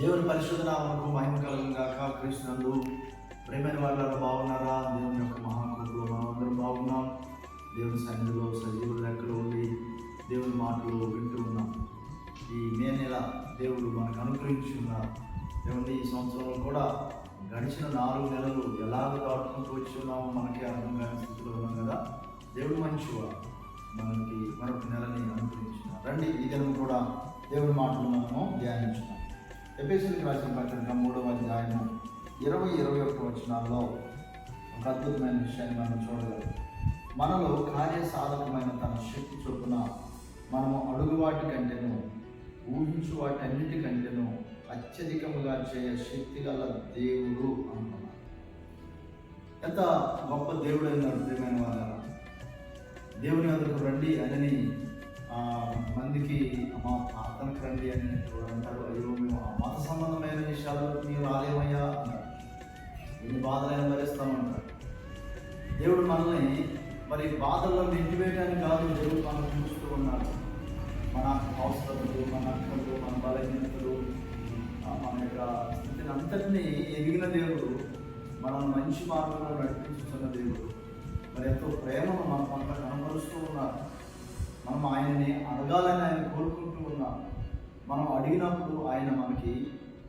దేవుని పరిశుద్ధ నామకు మహిమ కలుగు గాక. ప్రేమైన వాళ్ళ బాగున్నారా? దేవుని యొక్క మహాకృపలో మనమందరం అందరం బాగున్నాం. దేవుని సన్నిధిలో సజీవ లెక్కలో ఉండి దేవుని మాటలు వింటూ ఉన్నాం. ఈ మే నెల దేవుడు మనకు అనుగ్రహించి ఉన్నారు దేవుని ఈ సంవత్సరంలో కూడా గడిచిన నాలుగు నెలలు ఎలా దాటుకుంటూ వచ్చి ఉన్నామో మనకి అర్థం కాని స్థితిలో ఉన్నాం కదా. దేవుడు మంచివా మనకి మరొక నెలని అనుగ్రహించిన. రండి ఈ దినం కూడా దేవుడి మాటలు మనము ధ్యానించున్నాం ఎపిసోడ్కి రాసిన పత్రిక మూడవ అధ్యాయము ఇరవై ఇరవై ఒక్క వచనాల్లో ఒక అద్భుతమైన విషయాన్ని మనం చూడగలం. మనలో కార్యసాధకమైన తన శక్తి చొప్పున మనము అడుగు వాటి కంటేను ఊహించు వాటి అన్నిటికంటేను అత్యధికముగా చేయ శక్తి గల దేవుడు అంటున్నాడు. ఎంత గొప్ప దేవుడు అయినాడు ప్రియమైన వాళ్ళ దేవుని వద్దకు రండి అని మందికి మా ప్రార్థనకు రండి అని ఎవరు అంటారు అయ్యో మేము ఆ మత సంబంధమైన విషయాలు మీరు రాలేమయ్యా అన్నారు ఎన్ని బాధలైనా భరిస్తామంటారు. దేవుడు మనల్ని మరి బాధల్లో నిండివేయడానికి కాదు దేవుడు మనం చూస్తూ ఉన్నాడు. మన అవసరతలు మన అక్కలు మన బలహీనతలు మన యొక్క స్థితిని అంతటినీ ఎదిగిన దేవుడు మనం మంచి మార్గంలో నడిపించుతున్న మనం ఆయనని అడగాలని ఆయన కోరుకుంటూ ఉన్నాం. మనం అడిగినప్పుడు ఆయన మనకి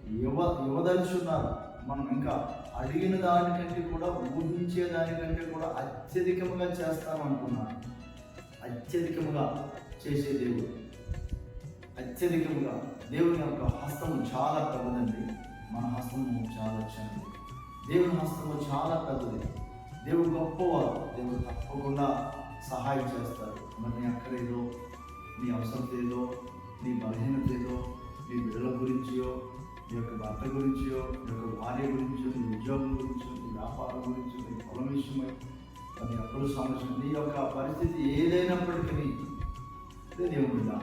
యువ ఇవ్వదలుచున్నారు మనం ఇంకా అడిగిన దానికంటే కూడా ఊహించే దానికంటే కూడా అత్యధికముగా చేస్తామనుకున్నాను అత్యధికముగా చేసే దేవుడు. అత్యధికముగా. దేవుని యొక్క హస్తము చాలా పెద్దదండి. మన హస్తము చాలా చిన్నది. దేవుని హస్తము చాలా పెద్దది. దేవుడు గొప్పవారు దేవుడు తప్పకుండా సహాయం చేస్తారు మరి నీ నీ బలహీనత ఏదో నీ బిడ్డల గురించియో నీ యొక్క భర్త గురించియో నీ యొక్క భార్య గురించో నీ ఉద్యోగం గురించో నీ వ్యాపారం గురించో నీ పొలం విషయమై నీ అప్పుల సమస్య నీ యొక్క పరిస్థితి ఏదైనప్పటికీ దేవుడు దేవుడిగా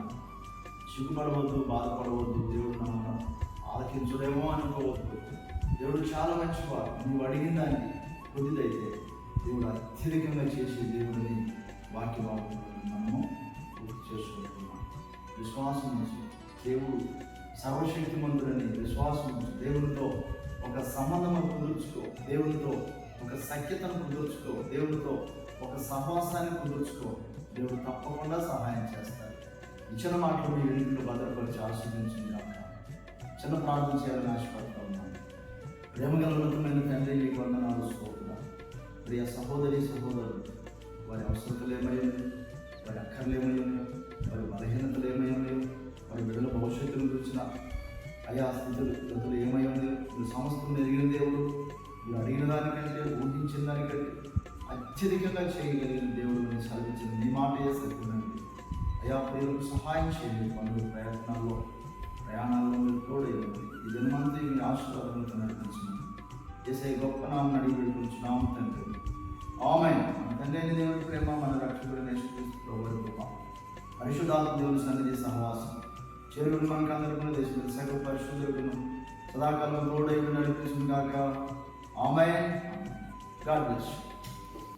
సిగ్గుపడవద్దు బాధపడవద్దు దేవుడు నమ్మడం ఆలకించడేమో అనుకోవద్దు. దేవుడు చాలా మంచివాడు. నువ్వు అడిగిన దాన్ని కొద్దిదైతే దేవుడు అత్యధికంగా చేసే దేవుడిని వాక్య మనము గుర్తు చేసుకుంటున్నాం. విశ్వాసం ఉంచు దేవుడు సర్వశక్తిమంతుడని విశ్వాసం ఉంచు దేవునితో ఒక సంబంధం కుదుర్చుకో. దేవునితో ఒక సఖ్యతను కుదుర్చుకో. దేవునితో ఒక సహవాసాన్ని కుదుర్చుకో. దేవుడు తప్పకుండా సహాయం చేస్తాడు. ఇచ్చిన మాటలు మీ ఇంట్లో భద్రపరిచి ఆస్వాదించింది కాక చిన్న ప్రార్థన చేయాలని ఆశపడతా ఉన్నాను ప్రేమగల తండ్రి మీకు వందనాలు స్తోత్రాలు. ప్రియ సహోదరి సహోదరులు వారి అవసరతలు వారి అక్కర్లు వారి బలహీన అయ్యా స్థితులు గతులు ఏమయ్యాయి మీరు సమస్తం ఎరిగిన దేవుడు మీరు అడిగిన దానికంటే ఊహించిన దానికంటే అత్యధికంగా చేయగలిగిన దేవుడు నేను సెలవించిన నీ మాటే సత్యమండి అయ్యా ప్రియులకు సహాయం చేయండి. పనులు ప్రయత్నాల్లో ప్రయాణాల్లో మీరు తోడేయండి ఈ జన్మంతా మీ ఆశీర్వాదంతో నడిపించండి చేసే గొప్ప నామం అడిగి పెట్టుకుంటున్నాము తండ్రి. ఆమె మన తండ్రి అయిన దేవుని ప్రేమ మన రక్షకుడు నేర్చుకుంటూ కృప పరిశుధాత్మ దేవుని సన్నిధి సహవాసం. చేరుకుని మనకు అందరికీ దేశం సగ పరిశుద్ధులను సదాకాలం తోడై నడిపిస్తుంది కాక ఆమె గాడ్ బ్లెస్